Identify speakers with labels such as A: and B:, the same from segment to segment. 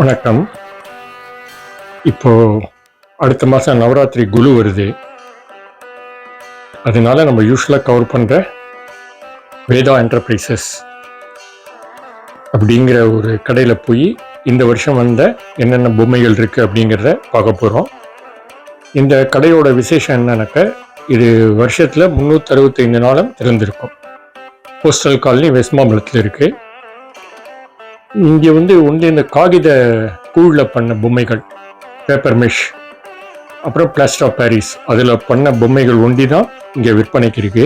A: வணக்கம். இப்போ அடுத்த மாதம் நவராத்திரி குழு வருது. அதனால நம்ம யூஸ்வலாக கவர் பண்ணுற வேதா என்டர்பிரைசஸ் அப்படிங்கிற ஒரு கடையில் போய் இந்த வருஷம் வந்த என்னென்ன பொம்மைகள் இருக்குது அப்படிங்கிறத பார்க்க போகிறோம் இந்த கடையோட விசேஷம் என்னன்னாக்க இது வருஷத்தில் முந்நூற்றி அறுபத்தைந்து நாளும் திறந்திருக்கும். போஸ்டல் காலனி வெஸ்ட் மாம்பலத்தில் இருக்குது இங்கே வந்து ஒன்று இந்த காகித கூழில் பண்ண பொம்மைகள் பேப்பர் மெஷ் அப்புறம் பிளாஸ்டர் ஆஃப் பாரிஸ் அதில் பண்ண பொம்மைகள் ஒண்டி தான் இங்கே விற்பனைக்கு இருக்கு.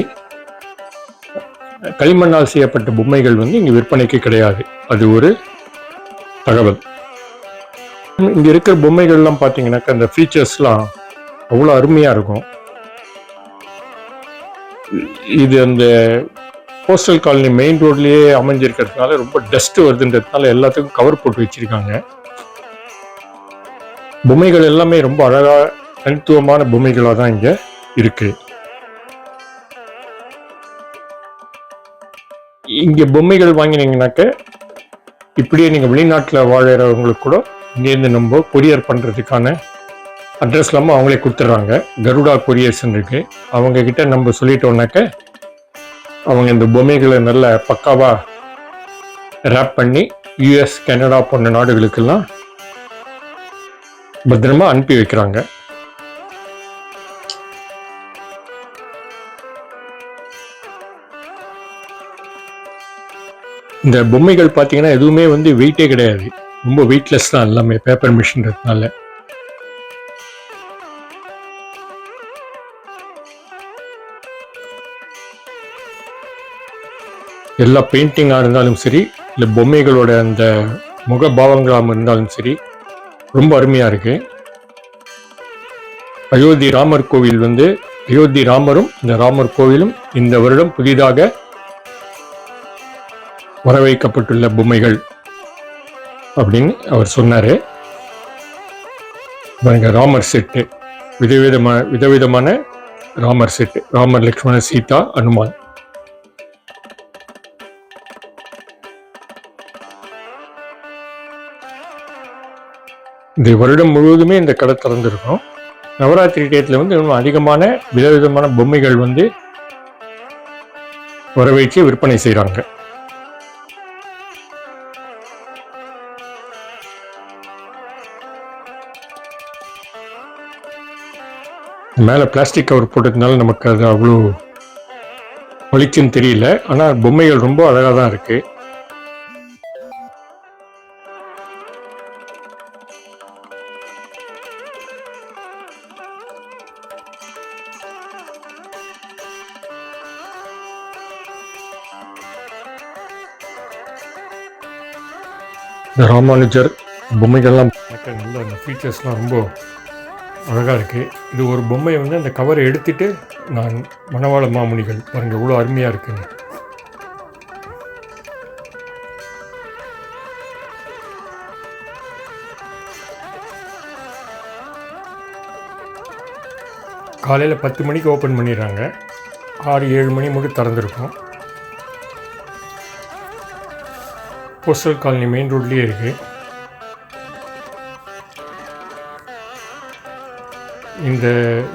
A: களிமண்ணால் செய்யப்பட்ட பொம்மைகள் வந்து இங்கே விற்பனைக்கு கிடையாது. அது ஒரு தகவல். இங்கே இருக்கிற பொம்மைகள்லாம் பார்த்தீங்கன்னாக்கா அந்த ஃபீச்சர்ஸ்லாம் அவ்வளோ அருமையாக இருக்கும். இது அந்த போஸ்டல் காலனி மெயின் ரோட்லேயே அமைஞ்சிருக்கிறதுனால ரொம்ப டஸ்ட் வருதுன்றதுனால எல்லாத்துக்கும் கவர் போட்டு வச்சிருக்காங்க. பொம்மைகள் எல்லாமே ரொம்ப அழகா தனித்துவமான பொம்மைகளாக தான் இங்கே இருக்கு. இங்கே பொம்மைகள் வாங்கினீங்கன்னாக்க இப்படியே நீங்கள் வெளிநாட்டில் வாழறவங்களுக்கு கூட இங்கேருந்து நம்ம கொரியர் பண்ணுறதுக்கான அட்ரஸ் இல்லாமல் அவங்களே கொடுத்துட்றாங்க. கருடா கொரியர்ஸ் இருக்கு. அவங்க கிட்ட நம்ம சொல்லிட்டோம்னாக்க அவங்க இந்த பொம்மைகளை நல்ல பக்காவாக ரேப் பண்ணி யூஎஸ் கனடா போன்ற நாடுகளுக்கெல்லாம் பத்திரமா அனுப்பி வைக்கிறாங்க. இந்த பொம்மைகள் பார்த்தீங்கன்னா எதுவுமே வந்து வெயிட்டே கிடையாது. ரொம்ப வெயிட்லெஸ் தான் எல்லாமே பேப்பர் மிஷின்றதுனால எல்லா பெயிண்டிங்காக இருந்தாலும் சரி இல்லை பொம்மைகளோட அந்த முகபாவங்களாக இருந்தாலும் சரி ரொம்ப அருமையாக இருக்குது அயோத்தி ராமர் கோவில் வந்து அயோத்தி ராமரும் இந்த ராமர் கோவிலும் இந்த வருடம் புதிதாக வரவைக்கப்பட்டுள்ள பொம்மைகள் அப்படின்னு அவர் சொன்னார். பாருங்க ராமர் செட்டு விதவிதமான விதவிதமான ராமர் செட்டு ராமர் லக்ஷ்மண சீதா அனுமான். இந்த வருடம் முழுவதுமே இந்த கடை திறந்துருக்கும் நவராத்திரி டேட்டில் வந்து இன்னும் அதிகமான விதவிதமான பொம்மைகள் வந்து வரவேற்று விற்பனை செய்கிறாங்க மேலே பிளாஸ்டிக் கவர் போட்டதுனால நமக்கு அது அவ்வளோ வலிச்சுன்னு தெரியல. ஆனால் பொம்மைகள் ரொம்ப அழகாக தான் இருக்குது இந்த ராமானுஜர் பொம்மைகள்லாம் மக்கள் நல்ல அந்த ஃபீச்சர்ஸ்லாம் ரொம்ப அழகாக இருக்குது இது ஒரு பொம்மையை வந்து அந்த கவரை எடுத்துட்டு நான் மணவாள மாமுனிகள் பாருங்கள் இவ்வளோ அருமையாக இருக்குங்க காலையில் பத்து மணிக்கு ஓப்பன் பண்ணிடுறாங்க. ஆறு ஏழு மணி மட்டும் திறந்துருக்கும். போஸ்டல் காலனி மெயின் ரோட்லேயே இருக்குது இந்த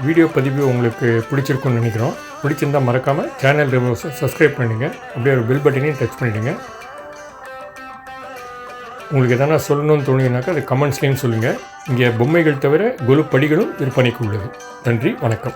A: வீடியோ பதிவு உங்களுக்கு பிடிச்சிருக்குன்னு நினைக்கிறோம். பிடிச்சிருந்தால் மறக்காமல் சேனல் சப்ஸ்கிரைப் பண்ணுங்கள் அப்படியே ஒரு பில் பட்டனையும் டச் பண்ணிவிடுங்க உங்களுக்கு எதனா சொல்லணும்னு தோணுங்கனாக்கா அது கமெண்ட்ஸ்லேயும் சொல்லுங்கள் இங்கே பொம்மைகள் தவிர கொலு படிகளும் விற்பனைக்கு உள்ளது. நன்றி வணக்கம்.